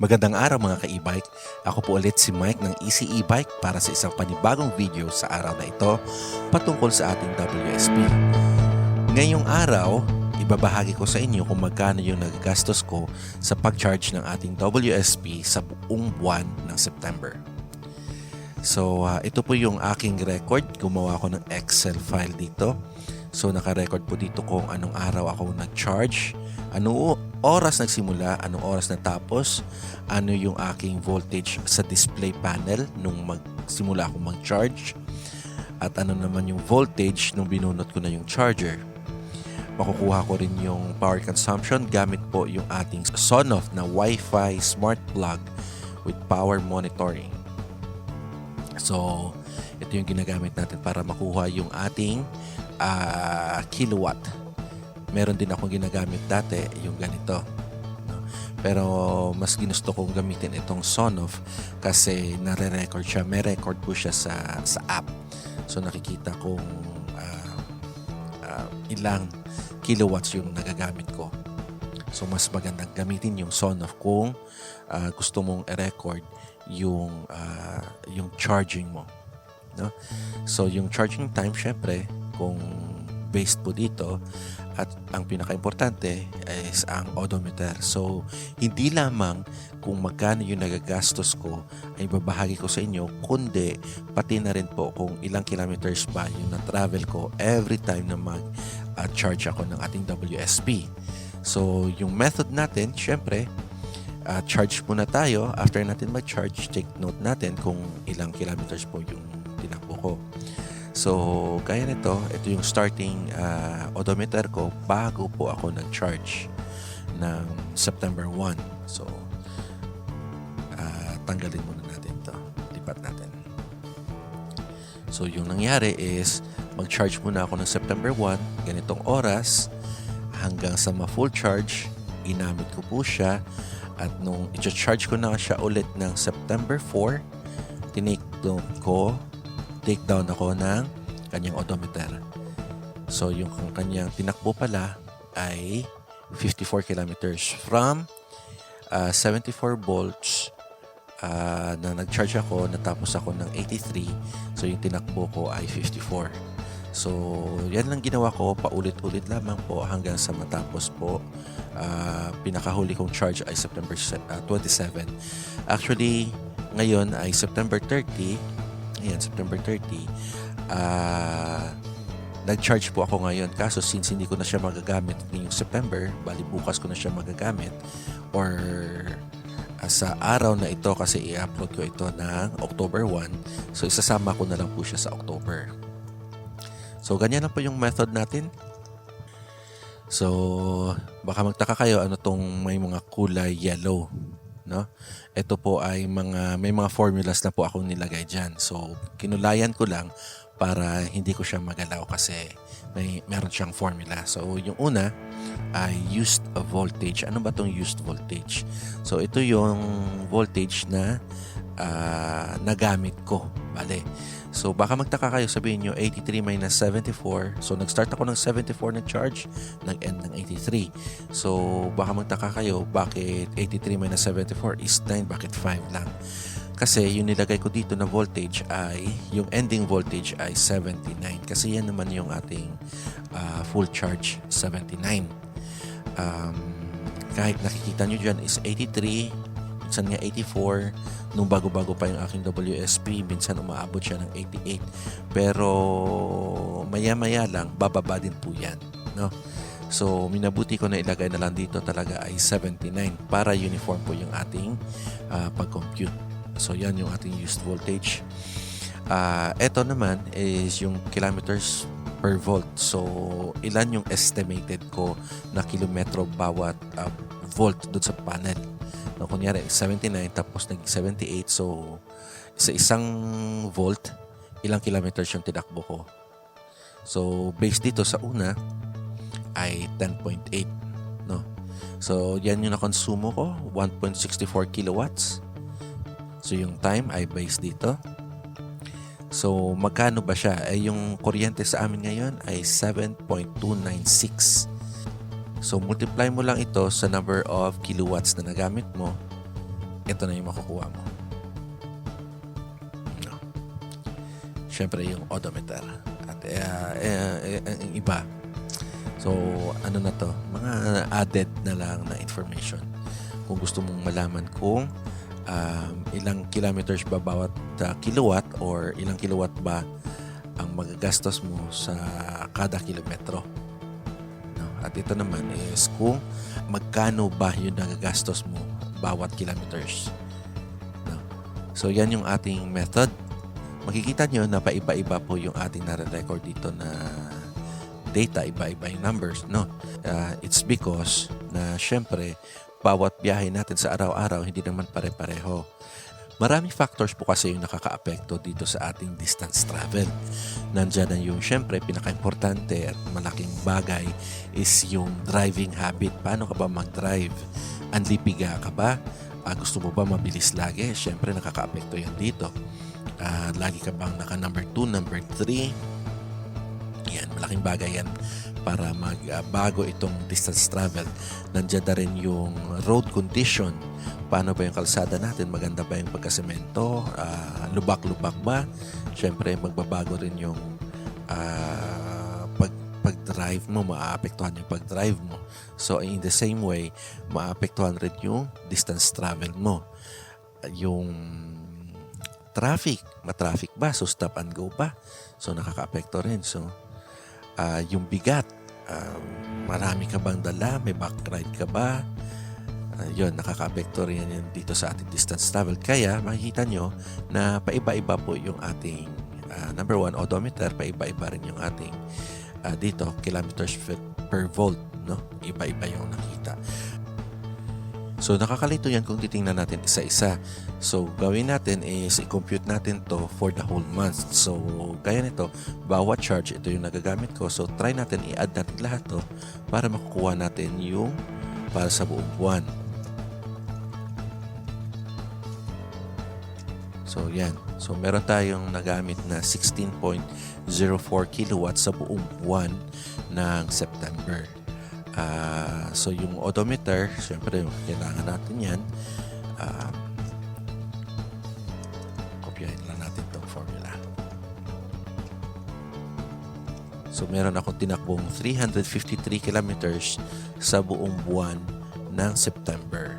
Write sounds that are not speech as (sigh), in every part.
Magandang araw mga ka-e-bike. Ako po ulit si Mike ng Easy E-Bike para sa isang panibagong video sa araw na ito patungkol sa ating WSP. Ngayong araw, ibabahagi ko sa inyo kung magkano yung nagagastos ko sa pag-charge ng ating WSP sa buong buwan ng September. So, ah, ito po yung aking record. Gumawa ko ng Excel file dito. So, naka-record po dito kung anong araw ako nag-charge, anong oras nagsimula, anong oras natapos, ano yung aking voltage sa display panel nung magsimula ako mag-charge, at ano naman yung voltage nung binunot ko na yung charger. Makukuha ko rin yung power consumption gamit po yung ating Sonoff na Wi-Fi smart plug with power monitoring. So, ito yung ginagamit natin para makuha yung ating ah, kilowatt. Meron din akong ginagamit dati, yung ganito. Pero mas ginusto kong gamitin itong Sonoff kasi nare-record siya. May record po siya sa, sa app. So nakikita kung ah, ah, ilang kilowatts yung nagagamit ko. So mas magandang gamitin yung Sonoff kung ah, gusto mong i-record yung ah, yung charging mo. No? So yung charging time syempre kung based po dito at ang pinaka-importante is ang odometer. So hindi lamang kung magkano yung nagagastos ko ay babahagi ko sa inyo kundi pati na rin po kung ilang kilometers ba yung na-travel ko every time na mag-charge ako ng ating WSP. So yung method natin syempre uh, charge muna tayo. After natin mag-charge, take note natin kung ilang kilometers po yung tinakbo ko. So, gaya nito, ito yung starting uh, odometer ko bago po ako nag-charge ng September 1. So, uh, tanggalin muna natin to Lipat natin. So, yung nangyari is mag-charge muna ako ng September 1, ganitong oras, hanggang sa ma-full charge, ginamit ko po siya at nung i-charge ko na siya ulit ng September 4, tinake ko, take down ako ng kanyang odometer. So yung kanyang tinakbo pala ay 54 kilometers from uh, 74 volts uh, na nag-charge ako, natapos ako ng 83. So yung tinakbo ko ay 54. So, yan lang ginawa ko, paulit-ulit lamang po hanggang sa matapos po. Uh, pinakahuli kong charge ay September se- uh, 27. Actually, ngayon ay September 30. Ayan, September 30. Uh, nag-charge po ako ngayon. Kaso since hindi ko na siya magagamit ngayong September, bali bukas ko na siya magagamit or uh, sa araw na ito kasi i-upload ko ito ng October 1. So, isasama ko na lang po siya sa October. So, ganyan lang po yung method natin. So, baka magtaka kayo ano tong may mga kulay yellow, no? Ito po ay mga may mga formulas na po akong nilagay diyan. So, kinulayan ko lang para hindi ko siya magalaw kasi may meron siyang formula. So, yung una ay used voltage. Ano ba tong used voltage? So, ito yung voltage na uh, nagamit ko. Bale, So baka magtaka kayo, sabihin nyo 83 minus 74. So nag-start ako ng 74 na charge, nag-end ng 83. So baka magtaka kayo, bakit 83 minus 74 is 9, bakit 5 lang? Kasi yung nilagay ko dito na voltage ay, yung ending voltage ay 79. Kasi yan naman yung ating uh, full charge, 79. Um, kahit nakikita nyo dyan is 83, minsan nga 84 nung bago-bago pa yung aking WSP minsan umaabot siya ng 88 pero maya-maya lang bababa din po yan no? So minabuti ko na ilagay na lang dito talaga ay 79 para uniform po yung ating uh, pag-compute. So yan yung ating used voltage. Uh, eto naman is yung kilometers per volt. So ilan yung estimated ko na kilometro bawat uh, volt doon sa panel No, kunyari, 79 tapos naging 78. So, sa isang volt, ilang kilometers yung tinakbo ko. So, based dito sa una, ay 10.8. No? So, yan yung nakonsumo ko, 1.64 kilowatts. So, yung time ay based dito. So, magkano ba siya? Eh, yung kuryente sa amin ngayon ay 7.296. So, multiply mo lang ito sa number of kilowatts na nagamit mo. ito na yung makukuha mo. No. Siyempre yung odometer. At eh, eh, eh, ang iba. So, ano na to? Mga added na lang na information. Kung gusto mong malaman kung um, ilang kilometers ba bawat uh, kilowatt or ilang kilowatt ba ang magagastos mo sa kada kilometro. At ito naman is kung magkano ba yung nagagastos mo bawat kilometers. So yan yung ating method. Makikita nyo na paiba-iba po yung ating nare-record dito na data, iba-iba yung numbers. No? Uh, it's because na syempre bawat biyahe natin sa araw-araw hindi naman pare-pareho. Maraming factors po kasi yung nakakaapekto dito sa ating distance travel. Nandiyan na yung syempre pinaka-importante at malaking bagay is yung driving habit. Paano ka ba mag-drive? Anlipiga ka ba? Ah, gusto mo ba mabilis lagi? Syempre nakakaapekto yan dito. Ah, lagi ka bang naka number 2, number 3? Yan, malaking bagay yan para magbago itong distance travel. Nandiyan na rin yung road condition. Paano ba yung kalsada natin? Maganda ba yung pagkasemento? Uh, lubak-lubak ba? Siyempre, magbabago rin yung uh, pag, pag-drive mo, maaapektuhan yung pag-drive mo. So, in the same way, maaapektuhan rin yung distance travel mo. Yung traffic, matraffic ba? So, stop and go ba? So, nakaka-apekto rin. So, uh, yung bigat. Uh, marami ka bang dala? May back ride ka ba? Uh, yun, nakaka-apekto rin yan dito sa ating distance travel. Kaya makikita nyo na paiba-iba po yung ating uh, number one odometer, paiba-iba rin yung ating uh, dito kilometers per volt. No? Iba-iba yung nakita. So nakakalito yan kung titingnan natin isa-isa. So gawin natin is i-compute natin to for the whole month. So kaya nito, bawat charge ito yung nagagamit ko. So try natin i-add natin lahat to para makukuha natin yung para sa buong buwan. So yan. So meron tayong nagamit na 16.04 kilowatts sa buong buwan ng September. Uh, so yung odometer, syempre kailangan natin yan. Uh, kopyahin lang natin itong formula. So meron akong tinakbong 353 kilometers sa buong buwan ng September.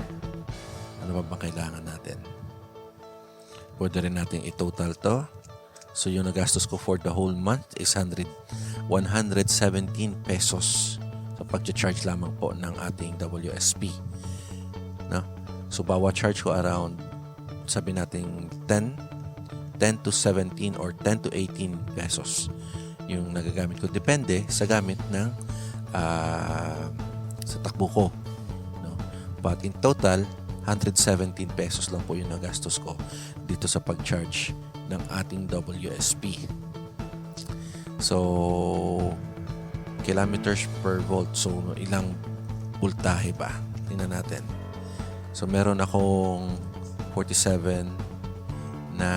Ano ba bang kailangan natin? Pwede rin natin i-total to. So yung nagastos ko for the whole month is 100, 117 pesos sa pag-charge lamang po ng ating WSP. No? So bawat charge ko around sabi natin 10 10 to 17 or 10 to 18 pesos yung nagagamit ko. Depende sa gamit ng uh, sa takbo ko. No? But in total, 117 pesos lang po yung nagastos ko dito sa pag-charge ng ating WSP. So, kilometers per volt. So, ilang voltahe ba? Tingnan natin. So, meron akong 47 na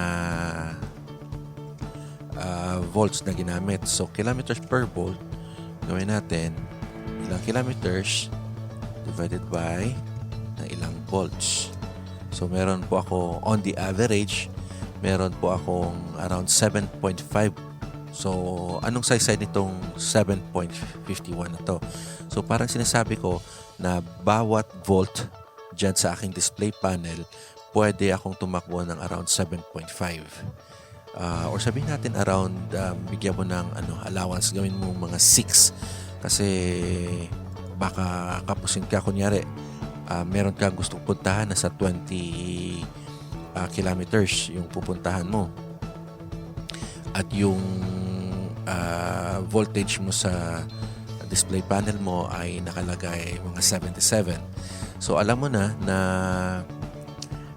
uh, volts na ginamit. So, kilometers per volt, gawin natin ilang kilometers divided by volts. So, meron po ako on the average, meron po akong around 7.5 So, anong size nitong 7.51 na to? So, parang sinasabi ko na bawat volt dyan sa aking display panel, pwede akong tumakbo ng around 7.5. Uh, or sabihin natin around, um, bigyan mo ng ano, allowance, gawin mo mga 6. Kasi baka kapusin ka, kunyari, uh, meron kang gustong puntahan na sa 20 uh, kilometers yung pupuntahan mo. At yung uh, voltage mo sa display panel mo ay nakalagay mga 77. So alam mo na na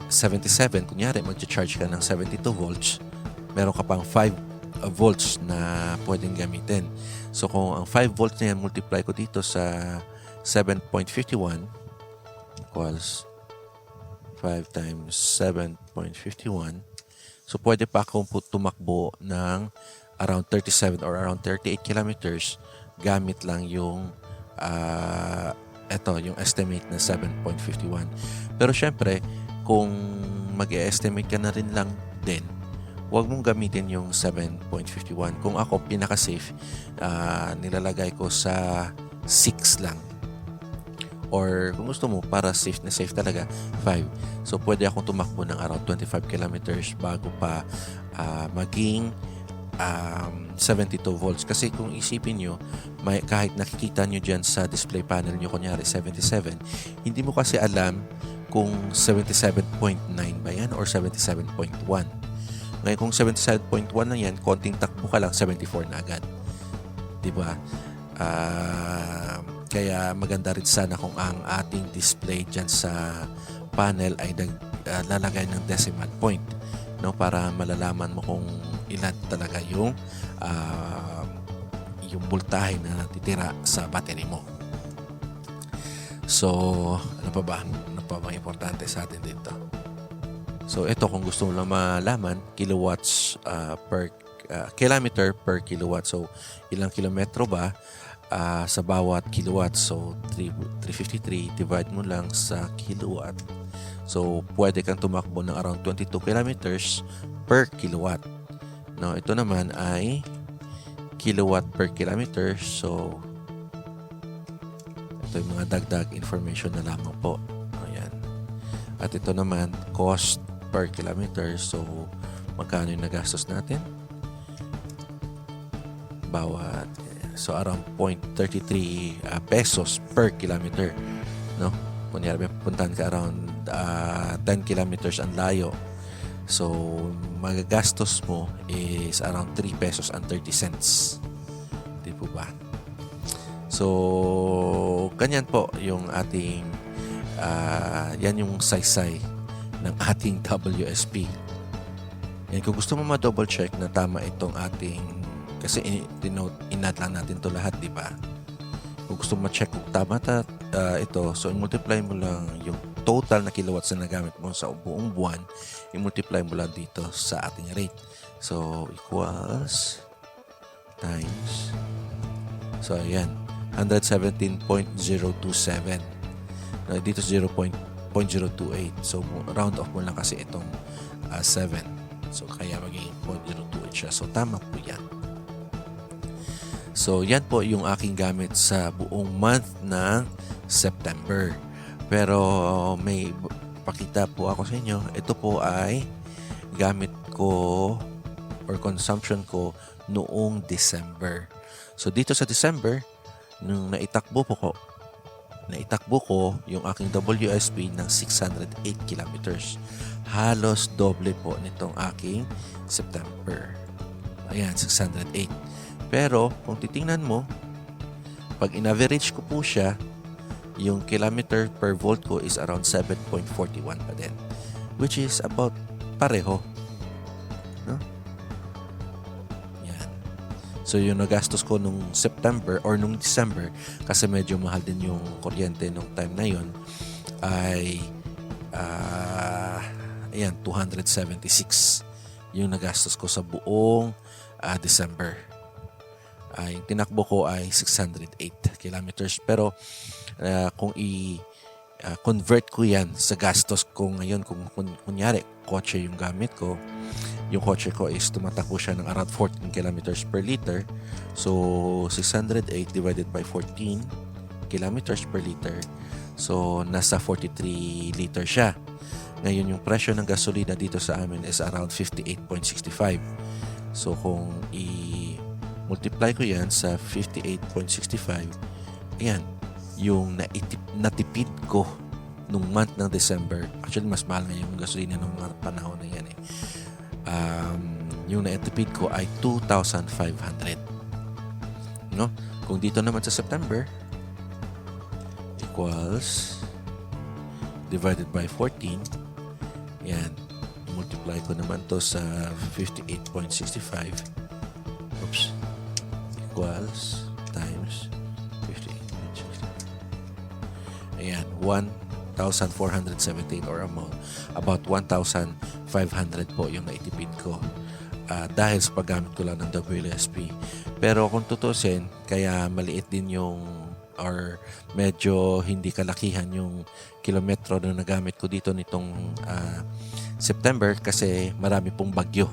77, kunyari mag-charge ka ng 72 volts, meron ka pang 5 uh, volts na pwedeng gamitin. So kung ang 5 volts na yan multiply ko dito sa 7.51 equals 5 times 7.51 So pwede pa akong tumakbo ng around 37 or around 38 kilometers gamit lang yung uh, eto, yung estimate na 7.51. Pero syempre, kung mag estimate ka na rin lang din, huwag mong gamitin yung 7.51. Kung ako, pinaka-safe, ah, nilalagay ko sa 6 lang. Or kung gusto mo, para safe na safe talaga, 5. So, pwede akong tumakbo ng around 25 kilometers bago pa ah, maging um, 72 volts. Kasi kung isipin nyo, may, kahit nakikita nyo dyan sa display panel nyo, kunyari 77, hindi mo kasi alam kung 77.9 ba yan or 77.1. Ngayon kung 77.1 lang yan, konting takbo ka lang, 74 na agad. Di ba? Ah, kaya maganda rin sana kung ang ating display dyan sa panel ay nag, ah, lalagay ng decimal point no para malalaman mo kung ilan talaga yung ah, yung voltahe na natitira sa battery mo. So, ano pa ba? Ano pa bang importante sa atin dito? So, ito kung gusto mo lang malaman, kilowatts ah, per ah, kilometer per kilowatt. So, ilang kilometro ba ah, sa bawat kilowatt? So, 3, 353 divide mo lang sa kilowatt. So, pwede kang tumakbo ng around 22 kilometers per kilowatt. No, ito naman ay kilowatt per kilometer. So, ito yung mga dagdag information na lamang po. Ayan. At ito naman, cost per kilometer. So, magkano yung nagastos natin? Bawat, so around 0.33 uh, pesos per kilometer. No? Kunyari, may puntahan ka around uh, 10 kilometers ang layo. So, magagastos mo is around 3 pesos and 30 cents. Di po ba? So, ganyan po yung ating ah, yan yung saysay ng ating (laughs) WSP. Yan, kung gusto mo ma-double check na tama itong ating kasi in- denote, inad lang natin to lahat, di ba? Kung gusto mo ma-check kung tama ta, ah, ito, so i-multiply mo lang yung total na kilowatts na nagamit mo sa buong buwan, i-multiply mo lang dito sa ating rate. So, equals times So, ayan. 117.027. Na dito 0.028. So, round off mo lang kasi itong ah, 7. So, kaya magiging 0.028 siya. So, tama po yan. So, yan po yung aking gamit sa buong month ng September. Pero may pakita po ako sa inyo. Ito po ay gamit ko or consumption ko noong December. So, dito sa December, nung naitakbo po ko, naitakbo ko yung aking WSP ng 608 kilometers. Halos doble po nitong aking September. Ayan, 608. Pero, kung titingnan mo, pag in-average ko po siya, yung kilometer per volt ko is around 7.41 pa din. Which is about pareho. No? Yan. So, yung nagastos ko nung September or nung December, kasi medyo mahal din yung kuryente nung time na yon ay ah ayan, 276 yung nagastos ko sa buong ah, December. Ay, tinakbo ko ay 608 kilometers. Pero ah, kung i ah, convert ko yan sa gastos ko ngayon, kung kun, kunyari, kotse yung gamit ko, yung kotse ko is tumatakbo siya ng around 14 kilometers per liter. So, 608 divided by 14 kilometers per liter. So, nasa 43 liter siya. Ngayon, yung presyo ng gasolina dito sa amin is around 58.65. So, kung i-multiply ko yan sa 58.65, ayan, yung naitip, natipid ko nung month ng December. Actually, mas mahal nga yung gasolina nung panahon na yan eh. Um, yung naitipid ko ay 2,500. No? Kung dito naman sa September, equals divided by 14 yan multiply ko naman to sa 58.65 oops equals times 58.65 ayan 1,417 or amount about 1,500 po yung naitipid ko. Ah, dahil sa paggamit ko lang ng WSP pero kung tutusin kaya maliit din yung or medyo hindi kalakihan yung kilometro na nagamit ko dito nitong ah, September kasi marami pong bagyo.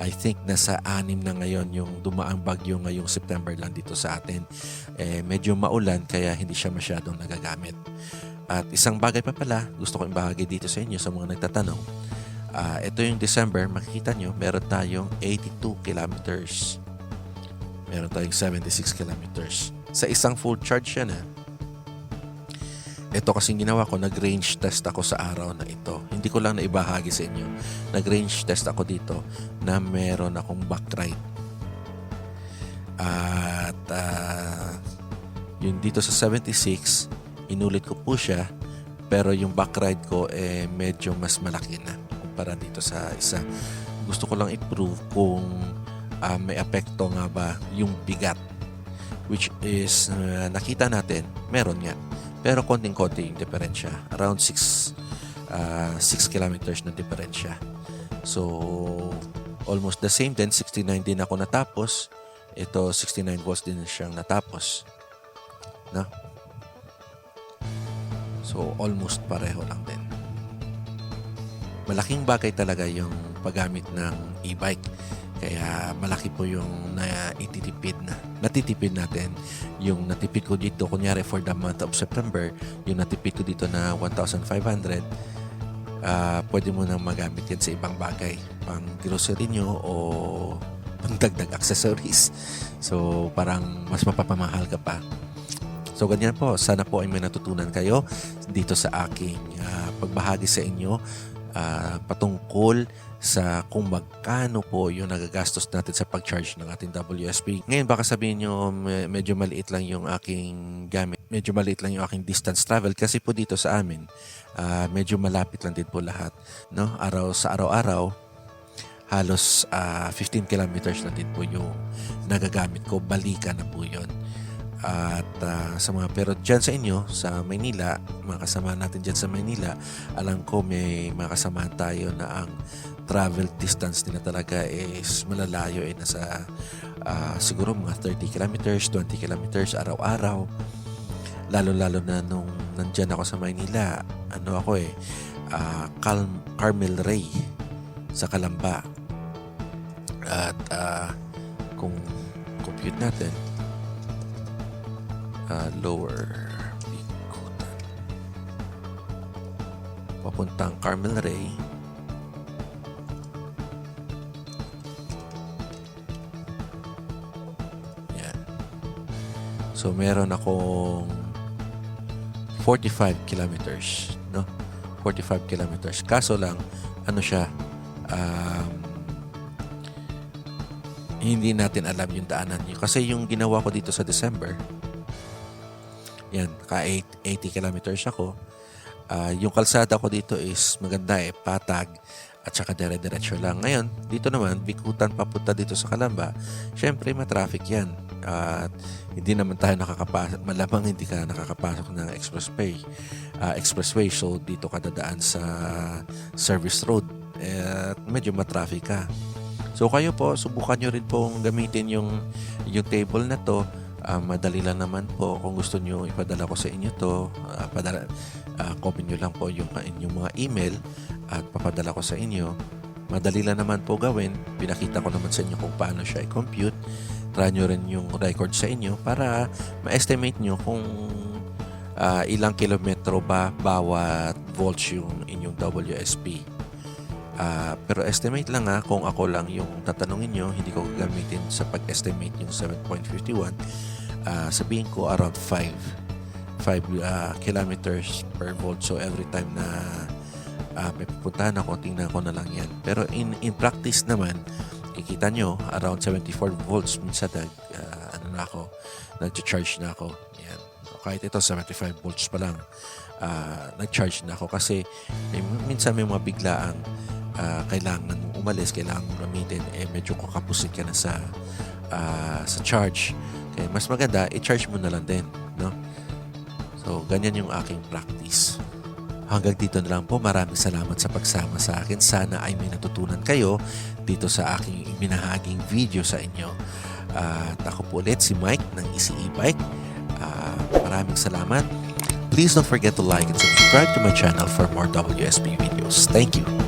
I think nasa anim na ngayon yung dumaang bagyo ngayong September lang dito sa atin. Eh, medyo maulan kaya hindi siya masyadong nagagamit. At isang bagay pa pala, gusto ko ibahagi dito sa inyo sa mga nagtatanong. Ah, ito yung December, makikita nyo, meron tayong 82 kilometers. Meron tayong 76 kilometers. Sa isang full charge yan ah. Ito kasing ginawa ko, nag-range test ako sa araw na ito. Hindi ko lang naibahagi sa inyo. Nag-range test ako dito na meron akong back ride. At ah, yung dito sa 76, inulit ko po siya. Pero yung back ride ko eh medyo mas malaki na kumpara dito sa isa. Gusto ko lang i-prove kung ah, may apekto nga ba yung bigat. Which is, ah, nakita natin, meron nga. Pero konting-konti yung diferensya. Around 6 6 kilometers na diferensya. So, almost the same din. 69 din ako natapos. Ito, 69 volts din siyang natapos. No? So, almost pareho lang din. Malaking bagay talaga yung paggamit ng e-bike. Kaya malaki po yung na ititipid na natitipid natin. Yung natipid ko dito, kunyari for the month of September, yung natipid ko dito na 1,500, ah pwede mo nang magamit yan sa ibang bagay. Pang grocery nyo o pang dagdag accessories. So, parang mas mapapamahal ka pa. So, ganyan po. Sana po ay may natutunan kayo dito sa aking ah, pagbahagi sa inyo ah, patungkol sa kung magkano po yung nagagastos natin sa pag-charge ng ating WSP. Ngayon baka sabihin nyo me- medyo maliit lang yung aking gamit. Medyo maliit lang yung aking distance travel kasi po dito sa amin ah, medyo malapit lang din po lahat. No? Araw sa araw-araw halos ah, 15 kilometers na din po yung nagagamit ko. Balikan na po yun. At ah, sa mga pero dyan sa inyo, sa Maynila, mga kasama natin dyan sa Maynila, alam ko may mga kasama tayo na ang travel distance nila talaga is malalayo eh nasa ah, siguro mga 30 kilometers, 20 kilometers araw-araw. Lalo-lalo na nung nandyan ako sa Maynila, ano ako eh, ah, Cal- Carmel Ray sa Kalamba. At ah, kung compute natin, uh, lower Bikutan. Papuntang Carmel Ray. So, meron akong 45 kilometers. No? 45 kilometers. Kaso lang, ano siya, um, hindi natin alam yung daanan niyo. Kasi yung ginawa ko dito sa December, yan, ka 80 kilometers ako. Ah, yung kalsada ko dito is maganda eh, patag at saka dire-diretso lang. Ngayon, dito naman, bikutan papunta dito sa Kalamba, syempre ma-traffic yan. At hindi naman tayo nakakapasok, malamang hindi ka nakakapasok ng expressway. ah, expressway, so dito ka dadaan sa service road. At medyo ma-traffic ka. So kayo po, subukan nyo rin pong gamitin yung, yung table na to Ah, madali lang naman po kung gusto nyo ipadala ko sa inyo to ah, padala, ah, copy nyo lang po yung inyong mga email at papadala ko sa inyo madali lang naman po gawin pinakita ko naman sa inyo kung paano siya i-compute try nyo rin yung record sa inyo para ma-estimate nyo kung ah, ilang kilometro ba bawat volts yung inyong WSP Ah, pero estimate lang ha kung ako lang yung tatanungin nyo hindi ko gamitin sa pag-estimate yung 7.51 ah, sabihin ko around 5 5 ah, kilometers per volt. So every time na ah, may pupuntahan ako tingnan ko na lang yan. Pero in, in practice naman kikita nyo around 74 volts minsan nag, ah, ano na ako nag-charge na ako yan kahit ito 75 volts pa lang ah, nag-charge na ako kasi eh, minsan may mga biglaang ah, kailangan umalis, kailangan mong gamitin, eh medyo kakapusin ka na sa ah, sa charge. Kaya mas maganda, i-charge mo na lang din. No? So, ganyan yung aking practice. Hanggang dito na lang po. Maraming salamat sa pagsama sa akin. Sana ay may natutunan kayo dito sa aking binahaging video sa inyo. At ako po ulit si Mike ng Easy E-Bike. Ah, maraming salamat. Please don't forget to like and subscribe to my channel for more WSP videos. Thank you.